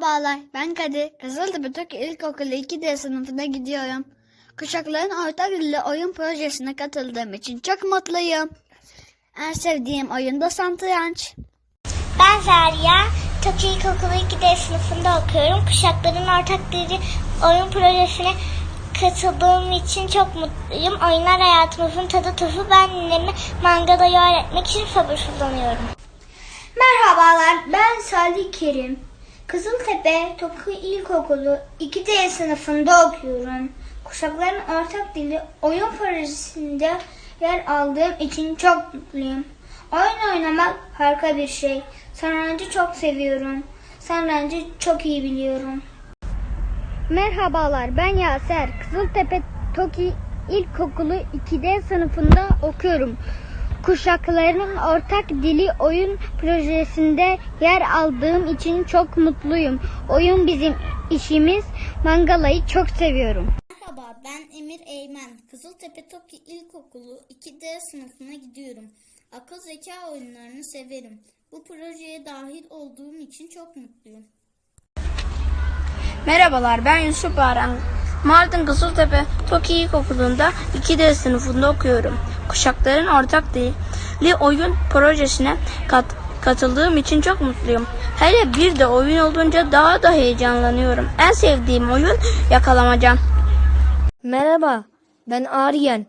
Merhabalar, ben Kadir. Kızıltepe Türkiye İlkokulu 2D sınıfına gidiyorum. Kuşakların ortak dilli oyun projesine katıldığım için çok mutluyum. En sevdiğim oyun da satranç. Ben Zariya. Tokyo İlkokulu 2D sınıfında okuyorum. Kuşakların ortak dili oyun projesine katıldığım için çok mutluyum. Oyunlar hayatımızın tadı tuzu. Ben annemi mangalayı öğretmek için sabırsızlanıyorum. Merhabalar, ben Salih Kerim. Kızıltepe Tokyo İlkokulu 2D sınıfında okuyorum. Kuşakların ortak dili oyun projesinde yer aldığım için çok mutluyum. Oyun oynamak harika bir şey. Satrancı çok seviyorum. Satrancı çok iyi biliyorum. Merhabalar, ben Yaser. Kızıltepe Toki İlkokulu 2D sınıfında okuyorum. Kuşakların ortak dili oyun projesinde yer aldığım için çok mutluyum. Oyun bizim işimiz. Mangalayı çok seviyorum. Merhaba ben Emir Eymen. Kızıltepe Toki İlkokulu 2D sınıfına gidiyorum. Akıl zeka oyunlarını severim. Bu projeye dahil olduğum için çok mutluyum. Merhabalar ben Yusuf Aran. Mardin Kızıltepe Toki İlkokulu'nda 2D sınıfında okuyorum. Kuşakların ortak dili oyun projesine kat- katıldığım için çok mutluyum. Hele bir de oyun olunca daha da heyecanlanıyorum. En sevdiğim oyun yakalamaca. Merhaba, ben Aryen.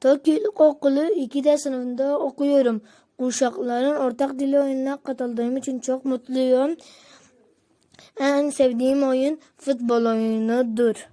Tokyo İlkokulu 2D sınıfında okuyorum. Kuşakların ortak dili oyununa katıldığım için çok mutluyum. En sevdiğim oyun futbol oyunudur.